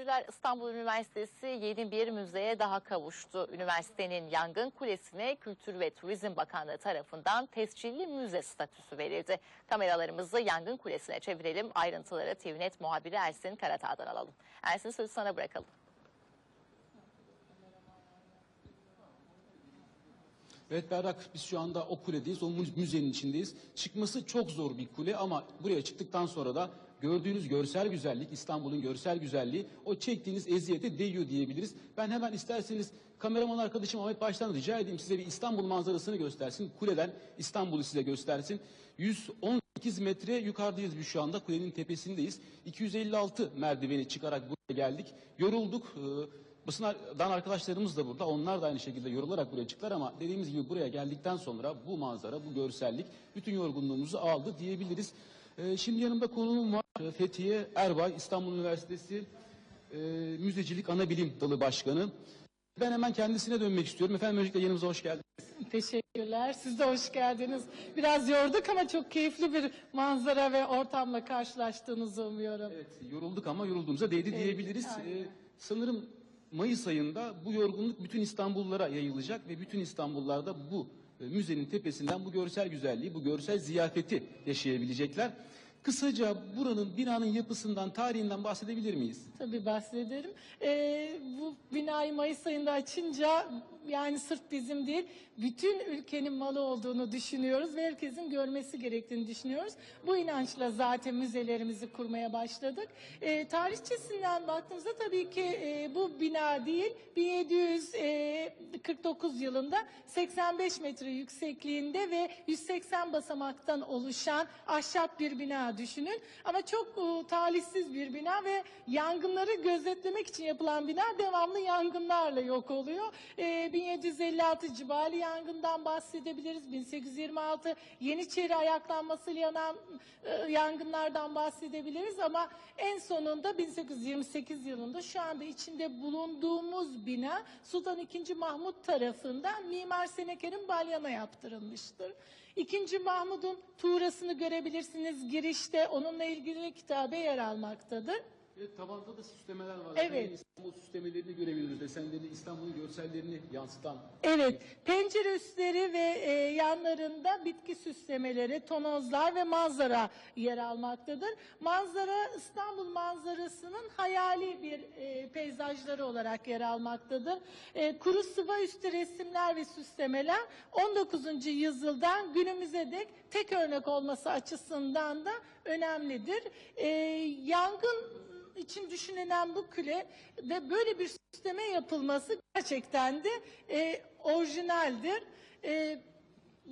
seyirciler İstanbul Üniversitesi yeni bir müzeye daha kavuştu. Üniversitenin Yangın Kulesi'ne Kültür ve Turizm Bakanlığı tarafından tescilli müze statüsü verildi. Kameralarımızı Yangın Kulesi'ne çevirelim. Ayrıntıları TVNet muhabiri Ersin Karatağ'dan alalım. Ersin sözü sana bırakalım. Evet Berrak biz şu anda o kuledeyiz, o mü- müzenin içindeyiz. Çıkması çok zor bir kule ama buraya çıktıktan sonra da gördüğünüz görsel güzellik, İstanbul'un görsel güzelliği o çektiğiniz eziyete değiyor diyebiliriz. Ben hemen isterseniz kameraman arkadaşım Ahmet Baş'tan rica edeyim size bir İstanbul manzarasını göstersin. Kuleden İstanbul'u size göstersin. 118 metre yukarıdayız biz şu anda kulenin tepesindeyiz. 256 merdiveni çıkarak buraya geldik. Yorulduk. Ee, Basından arkadaşlarımız da burada. Onlar da aynı şekilde yorularak buraya çıktılar ama dediğimiz gibi buraya geldikten sonra bu manzara, bu görsellik bütün yorgunluğumuzu aldı diyebiliriz. Ee, şimdi yanımda konuğum var. Ee, Fethiye Erbay, İstanbul Üniversitesi e, Müzecilik Anabilim Dalı Başkanı. Ben hemen kendisine dönmek istiyorum. Efendim öncelikle yanımıza hoş geldiniz. Teşekkürler. Siz de hoş geldiniz. Biraz yorduk ama çok keyifli bir manzara ve ortamla karşılaştığınızı umuyorum. Evet, yorulduk ama yorulduğumuza değdi diyebiliriz. aynen. Ee, sanırım Mayıs ayında bu yorgunluk bütün İstanbullulara yayılacak ve bütün İstanbullularda bu müzenin tepesinden bu görsel güzelliği, bu görsel ziyafeti yaşayabilecekler. Kısaca buranın, binanın yapısından, tarihinden bahsedebilir miyiz? Tabii bahsederim. Ee, bu binayı Mayıs ayında açınca yani sırf bizim değil, bütün ülkenin malı olduğunu düşünüyoruz ve herkesin görmesi gerektiğini düşünüyoruz. Bu inançla zaten müzelerimizi kurmaya başladık. Ee, tarihçesinden baktığımızda tabii ki e, bu bina değil, 1749 yılında 85 metre yüksekliğinde ve 180 basamaktan oluşan ahşap bir bina düşünün. Ama çok e, talihsiz bir bina ve yangınları gözetlemek için yapılan bina devamlı yangınlarla yok oluyor. E, 1756 Cibali yangından bahsedebiliriz. 1826 Yeniçeri ayaklanmasıyla yanan e, yangınlardan bahsedebiliriz ama en sonunda 1828 yılında şu anda içinde bulunduğumuz bina Sultan II. Mahmut tarafından Mimar Seneker'in balyana yaptırılmıştır. İkinci Mahmud'un tuğrasını görebilirsiniz girişte onunla ilgili kitabe yer almaktadır. Evet, tavanda da süslemeler var. Evet. Yani İstanbul süslemelerini görebiliyoruz. Desenlerini, İstanbul'un görsellerini yansıtan. Evet, pencere üstleri ve e, yanlarında bitki süslemeleri, tonozlar ve manzara yer almaktadır. Manzara İstanbul manzarasının hayali bir e, peyzajları olarak yer almaktadır. E, kuru sıva üstü resimler ve süslemeler 19. yüzyıldan günümüze dek tek örnek olması açısından da önemlidir. E, yangın için düşünülen bu küle ve böyle bir süsleme yapılması gerçekten de e, orijinaldir. E,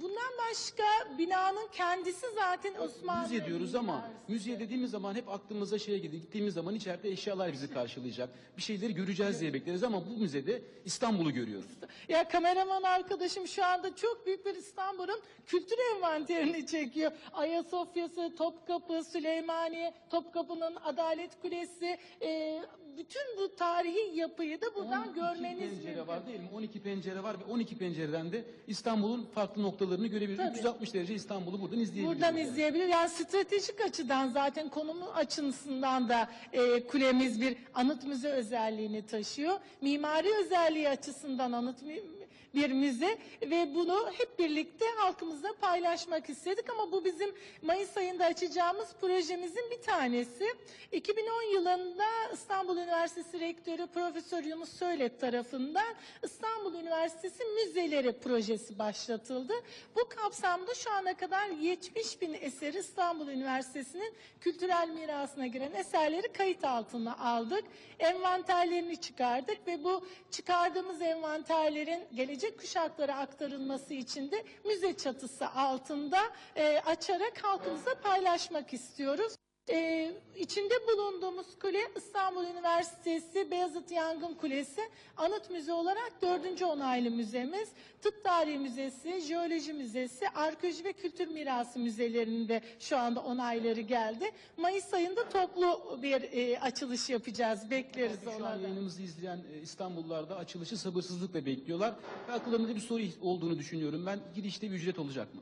bundan başka binanın kendisi zaten Osmanlı Müze diyoruz ama müziğe dediğimiz zaman hep aklımıza şeye gidiyor. Gittiğimiz zaman içeride eşyalar bizi karşılayacak. Bir şeyleri göreceğiz diye bekleriz ama bu müzede İstanbul'u görüyoruz. Ya kameraman arkadaşım şu anda çok büyük bir İstanbul'un kültür envanterini çekiyor. Ayasofya'sı, Topkapı, Süleymaniye, Topkapı'nın Adalet Kulesi, e, bütün bu tarihi yapıyı da buradan 12 görmeniz pencere mümkün. var değil mi? 12 pencere var ve 12 pencereden de İstanbul'un farklı noktalarını görebiliyoruz. Tabii. 360 derece İstanbul'u buradan izleyebiliyoruz. Buradan yani. izleyebilir. Yani stratejik açıdan zaten konumu açısından da e, kulemiz bir anıt müze özelliğini taşıyor. Mimari özelliği açısından anıt mü- bir müze ve bunu hep birlikte halkımızla paylaşmak istedik ama bu bizim Mayıs ayında açacağımız projemizin bir tanesi. 2010 yılında İstanbul Üniversitesi Rektörü Profesör Yunus Söylet tarafından İstanbul Üniversitesi Müzeleri projesi başlatıldı. Bu kapsamda şu ana kadar 70 bin eseri İstanbul Üniversitesi'nin kültürel mirasına giren eserleri kayıt altına aldık. Envanterlerini çıkardık ve bu çıkardığımız envanterlerin gelecek kuşaklara aktarılması için de müze çatısı altında e, açarak halkımıza paylaşmak istiyoruz. Ee, içinde bulunduğumuz kule İstanbul Üniversitesi Beyazıt Yangın Kulesi Anıt Müze olarak dördüncü onaylı müzemiz. Tıp Tarihi Müzesi, Jeoloji Müzesi, Arkeoloji ve Kültür Mirası müzelerinde şu anda onayları geldi. Mayıs ayında toplu bir e, açılış yapacağız. Bekleriz Şu an onlardan. yayınımızı izleyen e, İstanbullular da açılışı sabırsızlıkla bekliyorlar. Ve akıllarında bir soru olduğunu düşünüyorum ben. Girişte bir ücret olacak mı?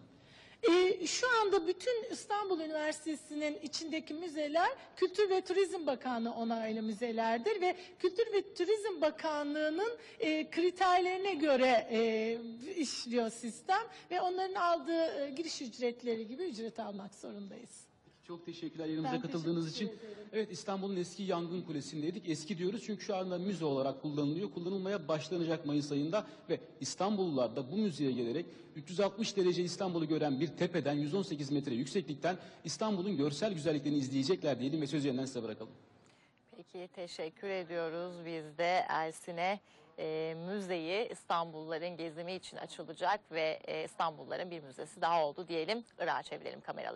Ee, şu anda bütün İstanbul Üniversitesi'nin içindeki müzeler Kültür ve Turizm Bakanlığı onaylı müzelerdir ve Kültür ve Turizm Bakanlığı'nın e, kriterlerine göre e, işliyor sistem ve onların aldığı e, giriş ücretleri gibi ücret almak zorundayız. Çok teşekkürler yanımıza Ben katıldığınız için. teşekkür ederim. Evet İstanbul'un eski yangın kulesindeydik. Eski diyoruz çünkü şu anda müze olarak kullanılıyor. Kullanılmaya başlanacak Mayıs ayında ve İstanbullular da bu müzeye gelerek 360 derece İstanbul'u gören bir tepeden 118 metre yükseklikten İstanbul'un görsel güzelliklerini izleyecekler diyelim ve sözü yeniden size bırakalım. Peki teşekkür ediyoruz. Biz de Ersin'e e, müzeyi İstanbulluların gezimi için açılacak ve e, İstanbulluların bir müzesi daha oldu diyelim. Irak'a çevirelim kameraları.